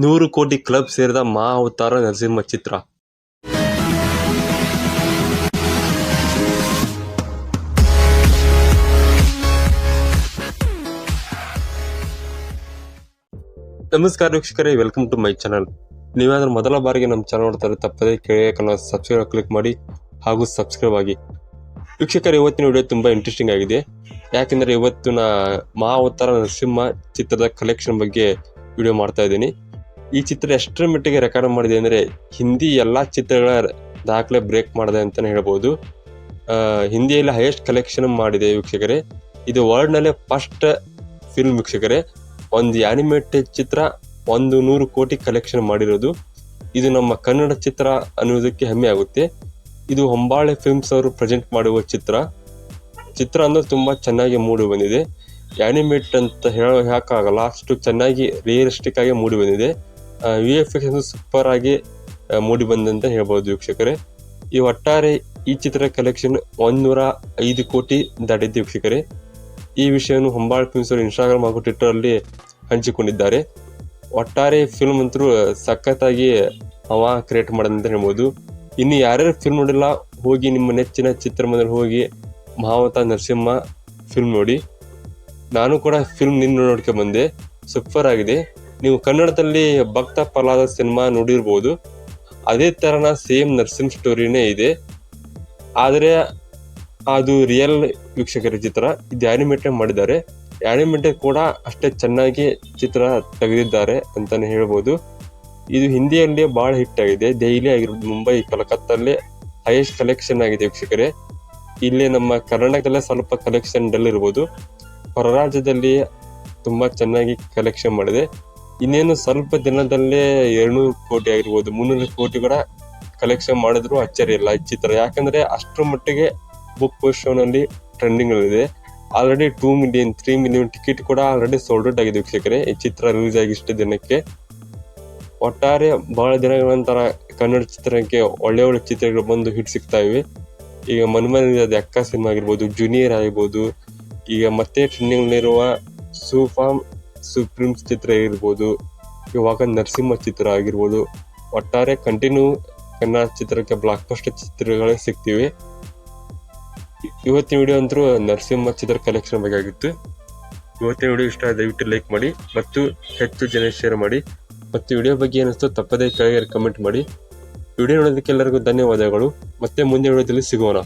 ನೂರು ಕೋಟಿ ಕ್ಲಬ್ ಸೇರಿದ ಮಹಾ ಅವತಾರ ನರಸಿಂಹ ಚಿತ್ರ. ನಮಸ್ಕಾರ ವೀಕ್ಷಕರೇ ವೆಲ್ಕಮ್ ಟು ಮೈ ಚಾನಲ್ ನೀವೇನಾದ್ರೂ ಮೊದಲ ಬಾರಿಗೆ ನಮ್ಮ ಚಾನಲ್ ನೋಡ್ತಾರೆ ತಪ್ಪದೇ ಕೆಳಗೆ ಸಬ್ಸ್ಕ್ರೈಬ್ ಕ್ಲಿಕ್ ಮಾಡಿ ಹಾಗೂ ಸಬ್ಸ್ಕ್ರೈಬ್ ಆಗಿ. ವೀಕ್ಷಕರು, ಇವತ್ತಿನ ವಿಡಿಯೋ ತುಂಬಾ ಇಂಟ್ರೆಸ್ಟಿಂಗ್ ಆಗಿದೆ. ಯಾಕೆಂದರೆ ಇವತ್ತಿನ ಮಹಾ ಅವತಾರ ನರಸಿಂಹ ಚಿತ್ರದ ಕಲೆಕ್ಷನ್ ಬಗ್ಗೆ ವಿಡಿಯೋ ಮಾಡ್ತಾ ಇದ್ದೀನಿ. ಈ ಚಿತ್ರ ಎಷ್ಟರ ಮಟ್ಟಿಗೆ ರೆಕಾರ್ಡ್ ಮಾಡಿದೆ ಅಂದರೆ ಹಿಂದಿ ಎಲ್ಲ ಚಿತ್ರಗಳ ದಾಖಲೆ ಬ್ರೇಕ್ ಮಾಡಿದೆ ಅಂತಲೇ ಹೇಳ್ಬೋದು. ಹಿಂದಿಯಲ್ಲಿ ಹೈಯೆಸ್ಟ್ ಕಲೆಕ್ಷನ್ ಮಾಡಿದೆ ವೀಕ್ಷಕರೇ. ಇದು ವರ್ಲ್ಡ್ನಲ್ಲೇ ಫಸ್ಟ್ ಫಿಲ್ಮ್ ವೀಕ್ಷಕರೇ. ಒಂದು ಆನಿಮೇಟೆಡ್ ಚಿತ್ರ ಒಂದು ನೂರು ಕೋಟಿ ಕಲೆಕ್ಷನ್ ಮಾಡಿರೋದು. ಇದು ನಮ್ಮ ಕನ್ನಡ ಚಿತ್ರ ಅನ್ನೋದಕ್ಕೆ ಹೆಮ್ಮೆ ಆಗುತ್ತೆ. ಇದು ಹೊಂಬಾಳೆ ಫಿಲ್ಮ್ಸ್ ಅವರು ಪ್ರೆಸೆಂಟ್ ಮಾಡುವ ಚಿತ್ರ. ಚಿತ್ರ ಅಂದರೆ ತುಂಬ ಚೆನ್ನಾಗಿ ಮೂಡಿ ಬಂದಿದೆ. ಆ್ಯನಿಮೇಟ್ ಅಂತ ಹೇಳೋ ಹೇಳಕ್ಕಾಗಲ್ಲ ಅಷ್ಟು ಚೆನ್ನಾಗಿ ರಿಯಲಿಸ್ಟಿಕ್ ಆಗಿ ಮೂಡಿ ಬಂದಿದೆ. ವಿ ಎಫ್ ಎಕ್ಸ್ ಸೂಪರ್ ಆಗಿ ಮೂಡಿ ಬಂದಂತ ಹೇಳ್ಬೋದು ವೀಕ್ಷಕರೇ. ಈ ಒಟ್ಟಾರೆ ಈ ಚಿತ್ರ ಕಲೆಕ್ಷನ್ ಒಂದೂರ ಐದು ಕೋಟಿ ದಾಟಿದ್ದು ವೀಕ್ಷಕರೇ. ಈ ವಿಷಯವನ್ನು ಹೊಂಬಾಳ್ ಫಿಲ್ಮ್ಸ್ ಇನ್ಸ್ಟಾಗ್ರಾಮ್ ಹಾಗೂ ಟ್ವಿಟರ್ ಅಲ್ಲಿ ಹಂಚಿಕೊಂಡಿದ್ದಾರೆ. ಒಟ್ಟಾರೆ ಫಿಲ್ಮ್ ಅಂತೂ ಸಖತ್ತಾಗಿ ಹವಾ ಕ್ರಿಯೇಟ್ ಮಾಡೋದಂತ ಹೇಳ್ಬೋದು. ಇನ್ನು ಯಾರ್ಯಾರು ಫಿಲ್ಮ್ ನೋಡಿಲ್ಲ, ಹೋಗಿ ನಿಮ್ಮ ನೆಚ್ಚಿನ ಚಿತ್ರಮಂದಿರ ಹೋಗಿ ಮಹಾವತ ನರಸಿಂಹ ಫಿಲ್ಮ್ ನೋಡಿ. ನಾನು ಕೂಡ ಫಿಲ್ಮ್ ನಿನ್ನ ನೋಡ್ಕೊಂಡು ಬಂದೆ. ಸೂಪರ್ ಆಗಿದೆ. ನೀವು ಕನ್ನಡದಲ್ಲಿ ಭಕ್ತ ಪ್ರಹ್ಲಾದ ಸಿನಿಮಾ ನೋಡಿರ್ಬೋದು. ಅದೇ ಥರನ ಸೇಮ್ ನರ್ಸಿಂಗ್ ಸ್ಟೋರಿನೇ ಇದೆ. ಆದರೆ ಅದು ರಿಯಲ್ ವೀಕ್ಷಕರ ಚಿತ್ರ. ಇದು ಆ್ಯನಿಮೇಟೆಡ್ ಮಾಡಿದ್ದಾರೆ. ಆ್ಯನಿಮೇಟೆಡ್ ಕೂಡ ಅಷ್ಟೇ ಚೆನ್ನಾಗಿ ಚಿತ್ರ ತೆಗೆದಿದ್ದಾರೆ ಅಂತಲೇ ಹೇಳ್ಬೋದು. ಇದು ಹಿಂದಿಯಲ್ಲಿ ಭಾಳ ಹಿಟ್ ಆಗಿದೆ. ದೆಹಲಿ ಆಗಿರ್ಬೋದು, ಮುಂಬೈ, ಕಲಕತ್ತಲ್ಲೇ ಹೈಯೆಸ್ಟ್ ಕಲೆಕ್ಷನ್ ಆಗಿದೆ ವೀಕ್ಷಕರೇ. ಇಲ್ಲಿ ನಮ್ಮ ಕರ್ನಾಟಕದಲ್ಲೇ ಸ್ವಲ್ಪ ಕಲೆಕ್ಷನ್ ಡಲ್ಲಿರ್ಬೋದು ಹೊರ ರಾಜ್ಯದಲ್ಲಿ ತುಂಬಾ ಚೆನ್ನಾಗಿ ಕಲೆಕ್ಷನ್ ಮಾಡಿದೆ. ಇನ್ನೇನು ಸ್ವಲ್ಪ ದಿನದಲ್ಲೇ ಎರಡ್ನೂರು ಕೋಟಿ ಆಗಿರ್ಬೋದು, ಮುನ್ನೂರು ಕೋಟಿ ಕೂಡ ಕಲೆಕ್ಷನ್ ಮಾಡಿದ್ರು ಅಚ್ಚರಿ ಇಲ್ಲ ಈ ಚಿತ್ರ. ಯಾಕಂದ್ರೆ ಅಷ್ಟರ ಮಟ್ಟಿಗೆ ಬುಕ್ ಶೋನಲ್ಲಿ ಟ್ರೆಂಡಿಂಗ್ ಇದೆ. Already two million three million ticket ಕೂಡ ಆಲ್ರೆಡಿ ಸೋಲ್ಡ್ ಔಟ್ ಆಗಿದೆ ವೀಕ್ಷಕರೇ. ಈ ಚಿತ್ರ ರಿಲೀಸ್ ಆಗಿ ಇಷ್ಟು ದಿನಕ್ಕೆ. ಒಟ್ಟಾರೆ ಬಹಳ ದಿನಗಳ ನಂತರ ಕನ್ನಡ ಚಿತ್ರಕ್ಕೆ ಒಳ್ಳೆ ಒಳ್ಳೆ ಚಿತ್ರಗಳು ಬಂದು ಹಿಟ್ ಸಿಗ್ತಾ ಇವೆ. ಈಗ ಮನ್ಮನ ಅಕ್ಕ ಸಿನಿಮಾ ಆಗಿರ್ಬೋದು ಜೂನಿಯರ್ ಆಗಿರ್ಬೋದು, ಈಗ ಮತ್ತೆ ಟ್ರೆಂಡಿಂಗ್ ಇರುವ ಸೂಫಾಮ್ ಸುಪ್ರೀಮ್ಸ್ ಚಿತ್ರ ಇರ್ಬೋದು ಇವಾಗ ನರಸಿಂಹ ಚಿತ್ರ ಆಗಿರ್ಬೋದು, ಒಟ್ಟಾರೆ ಕಂಟಿನ್ಯೂ ಕನ್ನಡ ಚಿತ್ರಕ್ಕೆ ಬ್ಲಾಕ್ ಬಸ್ಟರ್ ಚಿತ್ರಗಳೇ ಸಿಗ್ತಿವೆ. ಇವತ್ತಿನ ವಿಡಿಯೋ ಅಂತೂ ನರಸಿಂಹ ಚಿತ್ರ ಕಲೆಕ್ಷನ್ ಬಗ್ಗೆ ಆಗಿತ್ತು. ಇವತ್ತಿನ ವಿಡಿಯೋ ಇಷ್ಟ ದಯವಿಟ್ಟು ಲೈಕ್ ಮಾಡಿ ಮತ್ತು ಹೆಚ್ಚು ಜನ ಶೇರ್ ಮಾಡಿ. ಮತ್ತು ವಿಡಿಯೋ ಬಗ್ಗೆ ಏನಿಸ್ತು ತಪ್ಪದೇ ಕೆಳಗೆ ಕಮೆಂಟ್ ಮಾಡಿ. ವಿಡಿಯೋ ನೋಡೋದಕ್ಕೆ ಎಲ್ಲರಿಗೂ ಧನ್ಯವಾದಗಳು. ಮತ್ತೆ ಮುಂದಿನ ವಿಡಿಯೋದಲ್ಲಿ ಸಿಗೋಣ.